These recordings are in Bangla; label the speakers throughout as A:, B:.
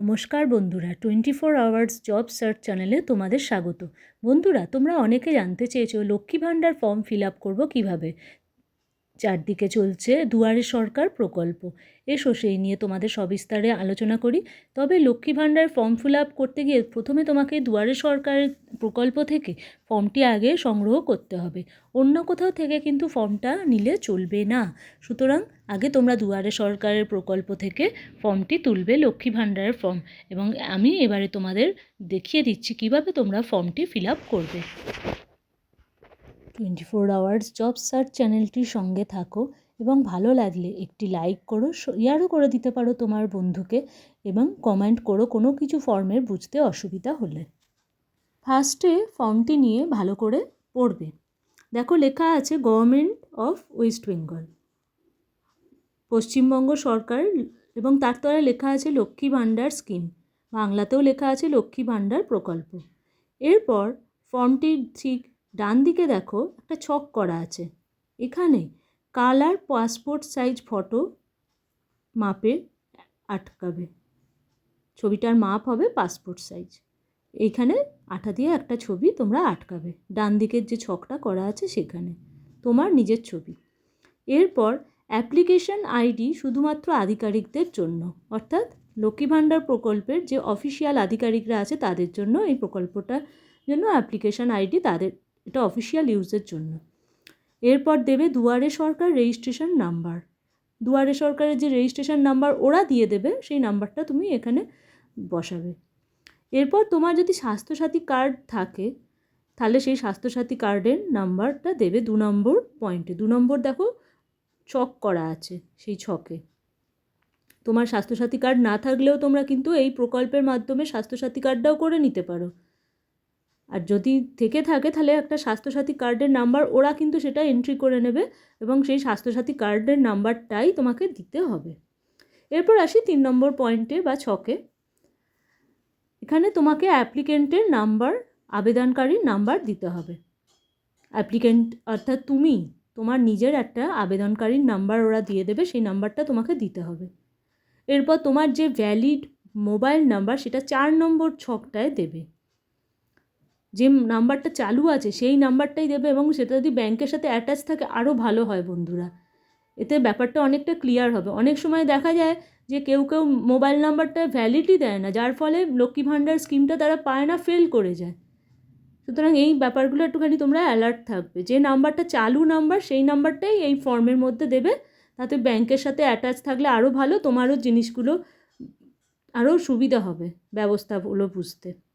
A: নমস্কার বন্ধুরা twenty four hours job search চ্যানেলে তোমাদের স্বাগত। বন্ধুরা, তোমরা অনেকে জানতে চেয়েছো Lakshmi Bhandar form fill up করব কীভাবে। চারদিকে চলছে দুয়ারে সরকার প্রকল্প। এসো সেই নিয়ে তোমাদের সবিস্তারে আলোচনা করি। তবে Lakshmi Bhandar form fill up করতে গিয়ে প্রথমে তোমাকে দুয়ারে সরকারের প্রকল্প থেকে ফর্মটি আগে সংগ্রহ করতে হবে। অন্য কোথাও থেকে কিন্তু ফর্মটা নিলে চলবে না। সুতরাং আগে তোমরা দুয়ারে সরকারের প্রকল্প থেকে ফর্মটি তুলবে লক্ষ্মী ভাণ্ডারের ফর্ম এবং আমি এবারে তোমাদের দেখিয়ে দিচ্ছি কীভাবে তোমরা ফর্মটি ফিল আপ করবে। Twenty four hours job search চ্যানেলটির সঙ্গে থাকো এবং ভালো লাগলে একটি লাইক করো শেয়ারও করে দিতে পারো তোমার বন্ধুকে এবং কমেন্ট করো কোনো কিছু ফর্মের বুঝতে অসুবিধা হলে। ফার্স্টে ফর্মটি নিয়ে ভালো করে পড়বে। দেখো লেখা আছে government of West Bengal Paschimbanga সরকার এবং তার তলায় লেখা আছে লক্ষ্মী ভাণ্ডার স্কিম বাংলাতেও লেখা আছে লক্ষ্মী ভাণ্ডার প্রকল্প। এরপর ফর্মটির ঠিক ডান দিকে দেখো একটা ছক করা আছে। এখানে কালার পাসপোর্ট সাইজ ফটো মাপে আটকাবে। ছবিটার মাপ হবে পাসপোর্ট সাইজ। এইখানে আঠা দিয়ে একটা ছবি তোমরা আটকাবে। ডান দিকের যে ছকটা করা আছে সেখানে। তোমার নিজের ছবি। এরপর অ্যাপ্লিকেশন আইডি শুধুমাত্র আধিকারিকদের জন্য। অর্থাৎ লক্ষ্মী ভাণ্ডার প্রকল্পের যে অফিসিয়াল আধিকারিকরা আছে তাদের জন্য এই প্রকল্পটার জন্য অ্যাপ্লিকেশন আইডি তাদের এটা অফিসিয়াল ইউজের জন্য। এরপর দেবে দুয়ারে সরকার রেজিস্ট্রেশন নাম্বার দুয়ারে সরকারের যে রেজিস্ট্রেশন নাম্বার ওরা দিয়ে দেবে, সেই নাম্বারটা তুমি এখানে বসাবে। এরপর তোমার যদি স্বাস্থ্যসাথী কার্ড থাকে, তাহলে সেই স্বাস্থ্যসাথী কার্ডের নাম্বারটা দেবে দু নম্বর পয়েন্টে দু নম্বর দেখো ছক করা আছে সেই ছকে তোমার স্বাস্থ্যসাথী কার্ড না থাকলেও তোমরা কিন্তু এই প্রকল্পের মাধ্যমে স্বাস্থ্যসাথী কার্ডটাও করে নিতে পারো। আর যদি থেকে থাকে তাহলে একটা স্বাস্থ্যসাথী কার্ডের নাম্বার ওরা কিন্তু সেটা এন্ট্রি করে নেবে এবং সেই স্বাস্থ্যসাথী কার্ডের নাম্বারটাই তোমাকে দিতে হবে। এরপর আসি তিন নম্বর পয়েন্টে বা ছকে। এখানে তোমাকে অ্যাপ্লিকেন্টের নাম্বার আবেদনকারীর নাম্বার দিতে হবে। অ্যাপ্লিকেন্ট অর্থাৎ তুমি, তোমার নিজের একটা আবেদনকারীর নাম্বার ওরা দিয়ে দেবে, সেই নাম্বারটা তোমাকে দিতে হবে। এরপর তোমার যে ভ্যালিড মোবাইল নাম্বার সেটা চার নম্বর ছকটায় দেবে। যে নাম্বারটা চালু আছে, সেই নাম্বারটাই দেবে এবং সেটা যদি ব্যাংকের সাথে অ্যাটাচ থাকে আরও ভালো হয় বন্ধুরা। এতে ব্যাপারটা অনেকটা ক্লিয়ার হবে। অনেক সময় দেখা যায় যে কেউ কেউ মোবাইল নাম্বারটা ভ্যালিডই দেয় না, যার ফলে লক্ষ্মী ভাণ্ডার স্কিমটা তারা পায় না ফেল করে যায়। সুতরাং এই ব্যাপারগুলো একটুখানি তোমরা অ্যালার্ট থাকবে। যে নাম্বারটা চালু নাম্বার, সেই নাম্বারটাই এই ফর্মের মধ্যে দেবে। তাতে ব্যাংকের সাথে অ্যাটাচ থাকলে আরও ভালো, তোমারও জিনিসগুলো আরও সুবিধা হবে, ব্যবস্থাগুলো বুঝতে।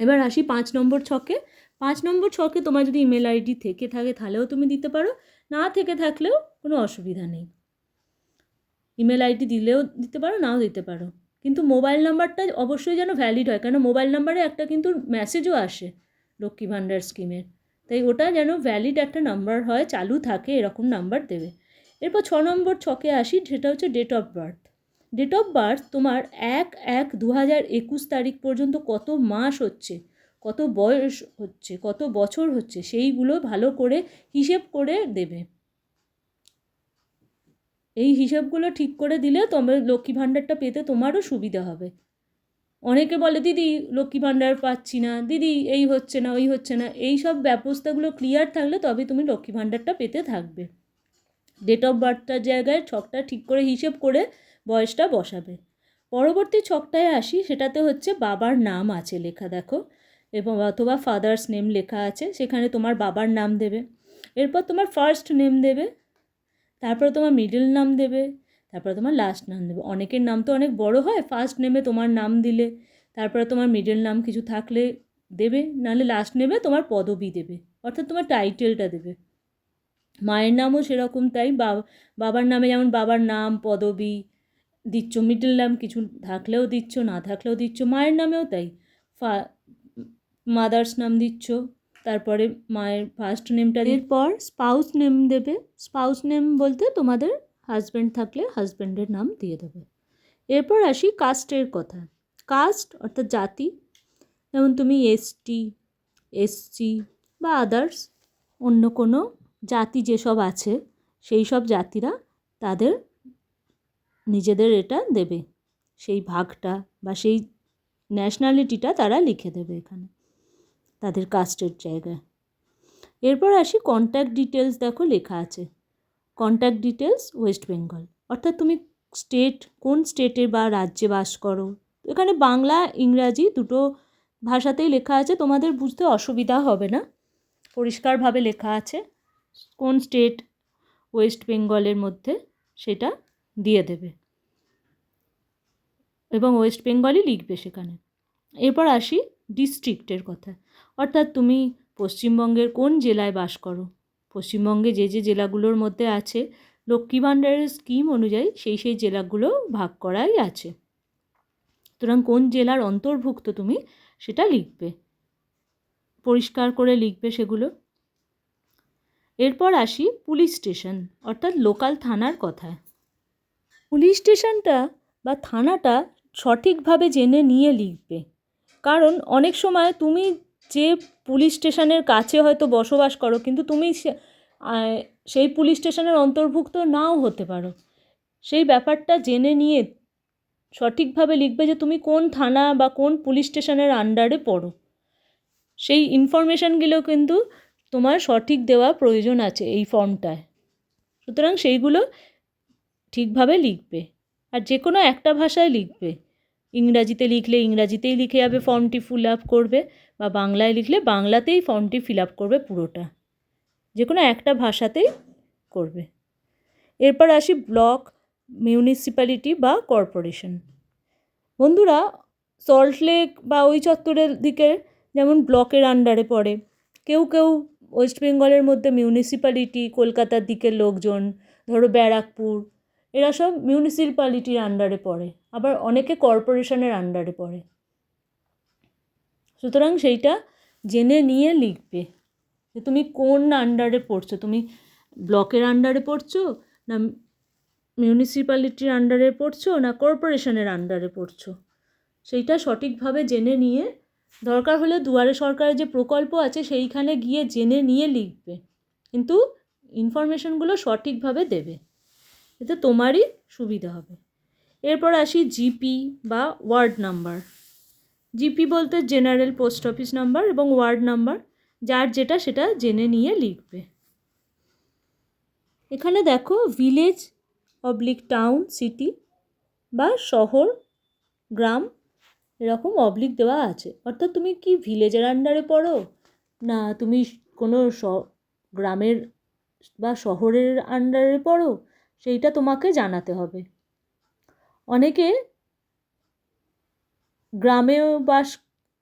A: এবার আসি পাঁচ নম্বর ছকে। পাঁচ নম্বর ছকে তোমার যদি ইমেল আইডি থেকে থাকে তাহলেও তুমি দিতে পারো, না থেকে থাকলেও কোনো অসুবিধা নেই। ইমেল আইডি দিলেও দিতে পারো, নাও দিতে পারো। কিন্তু মোবাইল নাম্বারটা অবশ্যই যেন ভ্যালিড হয়, কেন মোবাইল নাম্বারে একটা কিন্তু মেসেজও আসে লক্ষ্মী ভাণ্ডার স্কিমের তাই ওটা যেন ভ্যালিড একটা নাম্বার হয়, চালু থাকে, এরকম নাম্বার দেবে। এরপর ছ নম্বর ছকে আসি সেটা হচ্ছে date of birth date of birth তোমার এক এক দু হাজার একুশ তারিখ পর্যন্ত কত মাস হচ্ছে, কত বয়স হচ্ছে, কত বছর হচ্ছে সেইগুলো ভালো করে হিসেব করে দেবে। এই হিসাবগুলো ঠিক করে দিলে তবে লক্ষ্মী ভাণ্ডারটা পেতে তোমারও সুবিধা হবে। অনেকে বলে, দিদি, লক্ষ্মী ভাণ্ডার পাচ্ছি না, দিদি, এই হচ্ছে না, ওই হচ্ছে না। এই সব ব্যবস্থাগুলো ক্লিয়ার থাকলে তবে তুমি লক্ষ্মী ভাণ্ডারটা পেতে থাকবে। ডেট অফ বার্থটার জায়গায় ছকটা ঠিক করে হিসেব করে বয়সটা বসাবে। পরবর্তী ছকটায় আসি, সেটাতে হচ্ছে বাবার নাম আছে লেখা, দেখো। এবং অথবা ফাদার্স নেম লেখা আছে, সেখানে তোমার বাবার নাম দেবে। এরপর তোমার ফার্স্ট নেম দেবে, তারপরে তোমার মিডল নাম দেবে, তারপরে তোমার লাস্ট নাম দেবে। অনেকের নাম তো অনেক বড় হয় ফার্স্ট নেমে তোমার নাম দিলে, তারপরে তোমার মিডল নাম কিছু থাকলে দেবে, নাহলে লাস্ট নেবে তোমার পদবি দেবে, অর্থাৎ তোমার টাইটেলটা দেবে। মায়ের নামও সেরকম তাই বাবার নামে যেমন বাবার নাম, পদবি দিচ্ছ মিডল নাম কিছু থাকলেও দিচ্ছ, না থাকলেও দিচ্ছ, মায়ের নামেও তাই। ফা মাদার্স নাম দিচ্ছ, তারপরে মায়ের ফার্স্ট নেমটা এরপর স্পাউস নেম দেবে। স্পাউস নেম বলতে তোমাদের হাজব্যান্ড থাকলে হাজব্যান্ডের নাম দিয়ে দেবে। এরপর আসি কাস্টের কথা। কাস্ট অর্থাৎ জাতি, যেমন তুমি এসটি এসসি বা আদার্স অন্য কোনো জাতি যেসব আছে, সেই সব জাতিরা তাদের নিজেদের এটা দেবে। সেই ভাগটা বা সেই ন্যাশনালিটিটা তারা লিখে দেবে এখানে, তাদের কাস্টের জায়গায়। এরপর আসি কন্ট্যাক্ট ডিটেলস দেখো লেখা আছে। কন্ট্যাক্ট ডিটেলস ওয়েস্ট বেঙ্গল অর্থাৎ তুমি স্টেট কোন স্টেটে বা রাজ্যে বাস করো। এখানে বাংলা, ইংরাজি দুটো ভাষাতেই লেখা আছে, তোমাদের বুঝতে অসুবিধা হবে না। পরিষ্কারভাবে লেখা আছে, কোন স্টেট ওয়েস্ট বেঙ্গলের মধ্যে সেটা দিয়ে দেবে। এবং ওয়েস্ট বেঙ্গলই লিখবে সেখানে। এরপর আসি ডিস্ট্রিক্টের কথা। অর্থাৎ তুমি পশ্চিমবঙ্গের কোন জেলায় বাস করো? পশ্চিমবঙ্গে যে যে জেলাগুলোর মধ্যে আছে, লক্ষ্মী ভাণ্ডারের স্কিম অনুযায়ী সেই সেই জেলাগুলো ভাগ করাই আছে। সুতরাং কোন জেলার অন্তর্ভুক্ত তুমি সেটা লিখবে। পরিষ্কার করে লিখবে সেগুলো। এরপর আসি পুলিশ স্টেশন, অর্থাৎ লোকাল থানার কথায়। পুলিশ স্টেশনটা বা থানাটা সঠিকভাবে জেনে নিয়ে লিখবে। কারণ অনেক সময় তুমি যে পুলিশ স্টেশনের কাছে হয়তো বসবাস করো, কিন্তু তুমি সেই পুলিশ স্টেশনের অন্তর্ভুক্ত নাও হতে পারো। সেই ব্যাপারটা জেনে নিয়ে সঠিকভাবে লিখবে যে তুমি কোন থানা বা কোন পুলিশ স্টেশনের আন্ডারে পড়ো। সেই ইনফরমেশানগুলো কিন্তু তোমার সঠিক দেওয়া প্রয়োজন আছে এই ফর্মটায়। সুতরাং সেইগুলো ঠিকভাবে লিখবে। আর যে কোনো একটা ভাষায় লিখবে। ইংরাজিতে লিখলে ইংরাজিতেই লিখে যাবে, ফর্মটি ফিল আপ করবে বা বাংলায় লিখলে বাংলাতেই ফর্মটি ফিল আপ করবে পুরোটা। যে কোনো একটা ভাষাতেই করবে। এরপর আসি ব্লক, মিউনিসিপ্যালিটি বা কর্পোরেশন। বন্ধুরা সল্টলেক বা ওই চত্বরের দিকে যেমন ব্লকের আন্ডারে পড়ে, কেউ কেউ ওয়েস্ট বেঙ্গলের মধ্যে মিউনিসিপ্যালিটি, কলকাতার দিকের লোকজন, ধরো ব্যারাকপুর এরা সব মিউনিসিপ্যালিটির আন্ডারে পড়ে, আবার অনেকে কর্পোরেশনের আন্ডারে পড়ে। সুতরাং সেইটা জেনে নিয়ে লিখবে যে তুমি কোন আন্ডারে পড়ছো। তুমি ব্লকের আন্ডারে পড়ছো না মিউনিসিপ্যালিটির আন্ডারে পড়ছো না কর্পোরেশনের আন্ডারে পড়ছো। সেইটা সঠিকভাবে জেনে নিয়ে, দরকার হলে দুয়ারে সরকারের যে প্রকল্প আছে সেইখানে গিয়ে জেনে নিয়ে লিখবে। কিন্তু ইনফরমেশনগুলো সঠিকভাবে দেবে। এতে তোমারই সুবিধা হবে। এরপর আসি জিপি বা ওয়ার্ড নাম্বার। জিপি বলতে জেনারেল পোস্ট অফিস নাম্বার এবং ওয়ার্ড নাম্বার, যার যেটা সেটা জেনে নিয়ে লিখবে। এখানে দেখো ভিলেজ, অবলিক টাউন, সিটি বা শহর, গ্রাম, এরকম অবলিক দেওয়া আছে। অর্থাৎ তুমি কি ভিলেজের আন্ডারে পড়ো? না, তুমি কোনো গ্রামের বা শহরের আন্ডারে পড়ো? সেইটা তোমাকে জানাতে হবে। অনেকে গ্রামেও বাস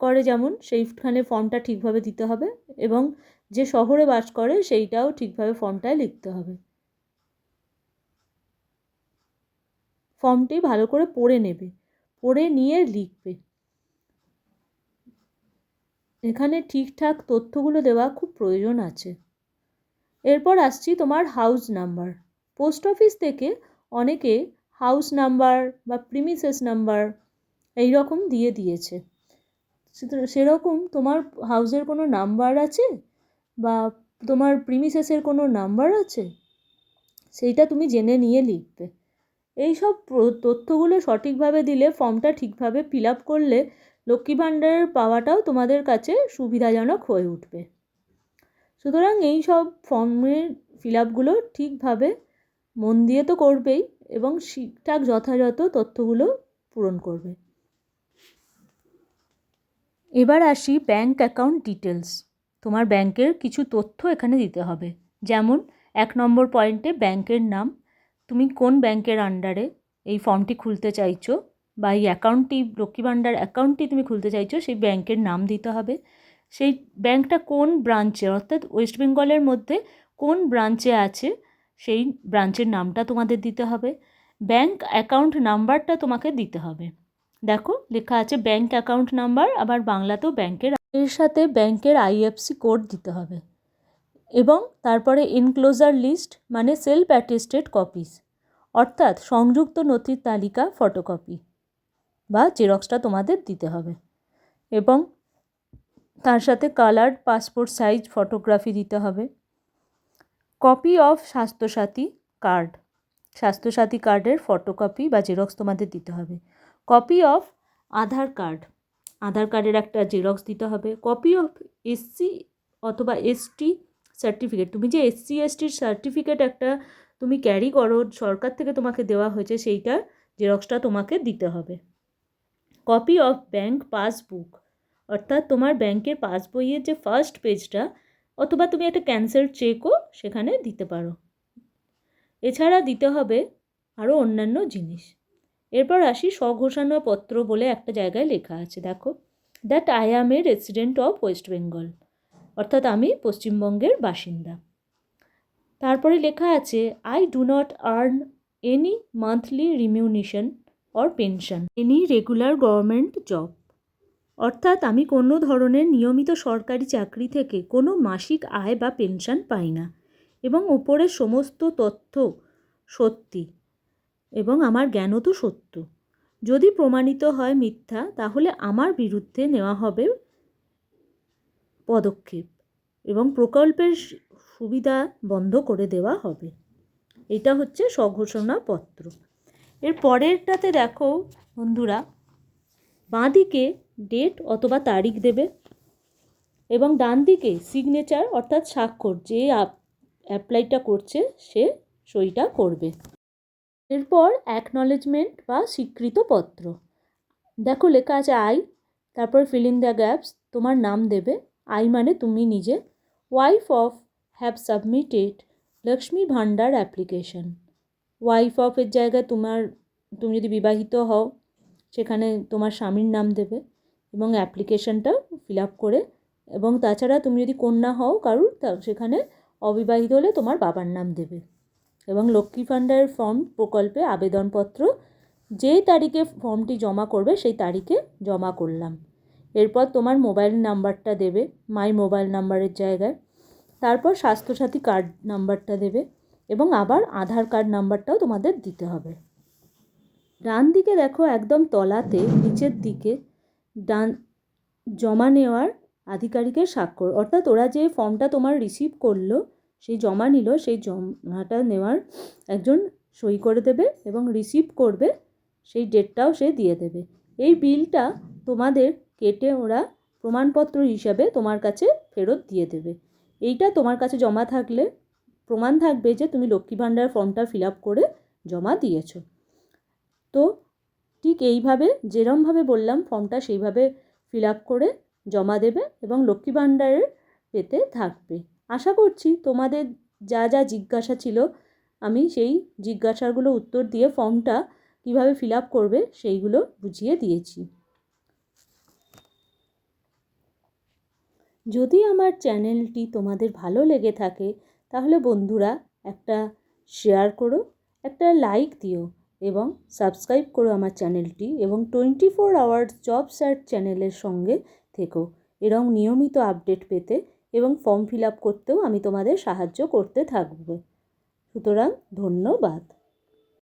A: করে যেমন, সেইখানে ফর্মটা ঠিকভাবে দিতে হবে এবং যে শহরে বাস করে সেইটাও ঠিকভাবে ফর্মটায় লিখতে হবে। ফর্মটি ভালো করে পড়ে নেবে, পড়ে নিয়ে লিখবে। এখানে ঠিকঠাক তথ্যগুলো দেওয়া খুব প্রয়োজন আছে। এরপর আসছি তোমার হাউস নাম্বার পোস্ট অফিস থেকে অনেকে হাউস নাম্বার বা প্রিমিসেস নাম্বার এই রকম দিয়ে দিয়েছে। সেরকম তোমার হাউসের কোনো নাম্বার আছে? বা তোমার প্রিমিসেসের কোনো নাম্বার আছে? সেইটা তুমি জেনে নিয়ে লিখবে। এই সব তথ্যগুলো সঠিকভাবে দিলে ফর্মটা ঠিকভাবে ফিল আপ করলে লক্ষ্মী ভাণ্ডারের পাওয়াটাও তোমাদের কাছে সুবিধাজনক হয়ে উঠবে। সুতরাং এই সব ফর্মের ফিল আপগুলো ঠিকভাবে মন দিয়ে তো করবেই এবং ঠিকঠাক যথাযথ তথ্যগুলো পূরণ করবে। এবার আসি ব্যাঙ্ক অ্যাকাউন্ট ডিটেলস তোমার ব্যাংকের কিছু তথ্য এখানে দিতে হবে। যেমন, এক নম্বর পয়েন্টে ব্যাংকের নাম। তুমি কোন ব্যাংকের আন্ডারে এই ফর্মটি খুলতে চাইছো? বা এই অ্যাকাউন্টটি লক্ষ্মী ভাণ্ডার অ্যাকাউন্টটি তুমি খুলতে চাইছো, সেই ব্যাংকের নাম দিতে হবে। সেই ব্যাংকটা কোন ব্রাঞ্চে অর্থাৎ ওয়েস্ট বেঙ্গলের মধ্যে কোন ব্রাঞ্চে আছে? সেই ব্রাঞ্চের নামটা তোমাদের দিতে হবে। ব্যাংক অ্যাকাউন্ট নাম্বারটা তোমাকে দিতে হবে। দেখো, লেখা আছে ব্যাংক অ্যাকাউন্ট নাম্বার, আবার বাংলাতেও ব্যাংকের এর সাথে ব্যাংকের আইএফসি কোড দিতে হবে। এবং তারপরে এনক্লোজার লিস্ট মানে সেলফ অ্যাটেস্টেড কপিস অর্থাৎ সংযুক্ত নথির তালিকা ফটোকপি বা জেরক্সটা তোমাদের দিতে হবে। এবং তার সাথে কালার্ড পাসপোর্ট সাইজ ফটোগ্রাফি দিতে হবে। Copy of Swasthyasathi card Swasthyasathi কার্ডের ফটোকপি বা জেরক্স তোমাদের দিতে হবে। Copy of Aadhaar card Aadhaar কার্ডের একটা জেরক্স দিতে হবে। কপি অফ এসসি অথবা এসটি সার্টিফিকেট তুমি যে এসসি এসটির সার্টিফিকেট একটা তুমি ক্যারি করো, সরকার থেকে তোমাকে দেওয়া হয়েছে সেইটার জেরক্সটা তোমাকে দিতে হবে। কপি অফ ব্যাংক পাসবুক অর্থাৎ তোমার ব্যাংকের পাসবইয়ের যে ফার্স্ট পেজটা অথবা তুমি একটা ক্যান্সেল চেকও সেখানে দিতে পারো। এছাড়া দিতে হবে আরও অন্যান্য জিনিস। এরপর আসি স্বঘোষণা পত্র বলে একটা জায়গায় লেখা আছে, দেখো। That I am a resident of West Bengal অর্থাৎ আমি পশ্চিমবঙ্গের বাসিন্দা। তারপরে লেখা আছে I do not earn any monthly remuneration or pension any regular government job অর্থাৎ আমি কোনো ধরনের নিয়মিত সরকারি চাকরি থেকে কোনো মাসিক আয় বা পেনশন পাই না এবং ওপরের সমস্ত তথ্য সত্যি এবং আমার জ্ঞানও তো সত্য। যদি প্রমাণিত হয় মিথ্যা, তাহলে আমার বিরুদ্ধে নেওয়া হবে পদক্ষেপ এবং প্রকল্পের সুবিধা বন্ধ করে দেওয়া হবে। এটা হচ্ছে স্বঘোষণাপত্র এর পরেরটাতে দেখো বন্ধুরা, বাঁদিকে ডেট অথবা তারিখ দেবে। এবং ডান দিকে সিগনেচার অর্থাৎ স্বাক্ষর, যে অ্যাপ্লাইটা করছে, সে সইটা করবে। এরপর অ্যাকনলেজমেন্ট বা স্বীকৃতপত্র দেখো লেখা আছে আই তারপর ফিল ইন দ্য গ্যাপস তোমার নাম দেবে। আই মানে তুমি নিজে। Wife of have submitted Lakshmi Bhandar application wife অফের জায়গায় তোমার, তুমি যদি বিবাহিত হও, সেখানে তোমার স্বামীর নাম দেবে। এবং অ্যাপ্লিকেশনটা ফিল আপ করে। এবং তাছাড়া তুমি যদি কন্যা হও কারুর, তা সেখানে অবিবাহিত হলে তোমার বাবার নাম দেবে। এবং লক্ষ্মী ভাণ্ডারের ফর্ম প্রকল্পে আবেদনপত্র যেই তারিখে ফর্মটি জমা করবে সেই তারিখে জমা করলাম। এরপর তোমার মোবাইল নাম্বারটা দেবে মাই মোবাইল নাম্বারের জায়গায়। তারপর স্বাস্থ্যসাথী কার্ড নাম্বারটা দেবে এবং আবার আধার কার্ড নাম্বারটাও তোমাদের দিতে হবে। ডান দিকে দেখো একদম তলাতে, নিচের দিকে ডান জমা নেওয়ার আধিকারিকের স্বাক্ষর। অর্থাৎ ওরা যে ফর্মটা তোমার রিসিভ করল, সেই জমা নিল, সেই জমাটা নেওয়ার একজন সই করে দেবে এবং রিসিভ করবে, সেই ডেটটাও সে দিয়ে দেবে। এই বিলটা তোমাদের কেটে ওরা প্রমাণপত্র হিসাবে তোমার কাছে ফেরত দিয়ে দেবে। এইটা তোমার কাছে জমা থাকলে প্রমাণ থাকবে যে তুমি লক্ষ্মী ভাণ্ডার ফর্মটা ফিল আপ করে জমা দিয়েছ। তো ঠিক এইভাবে, যেরমভাবে বললাম, ফর্মটা সেইভাবে ফিল আপ করে জমা দেবে এবং লক্ষ্মী ভাণ্ডারের পেতে থাকবে। আশা করছি তোমাদের যা যা জিজ্ঞাসা ছিল, আমি সেই জিজ্ঞাসাগুলো উত্তর দিয়ে ফর্মটা কীভাবে ফিল আপ করবে সেইগুলো বুঝিয়ে দিয়েছি। যদি আমার চ্যানেলটি তোমাদের ভালো লেগে থাকে, তাহলে বন্ধুরা একটা শেয়ার করো, একটা লাইক দিও। এবং সাবস্ক্রাইব করো আমার চ্যানেলটি এবং twenty four hours job search চ্যানেলের সঙ্গে থেকো এরকম নিয়মিত আপডেট পেতে এবং ফর্ম ফিল আপ করতেও আমি তোমাদের সাহায্য করতে থাকব। সুতরাং ধন্যবাদ।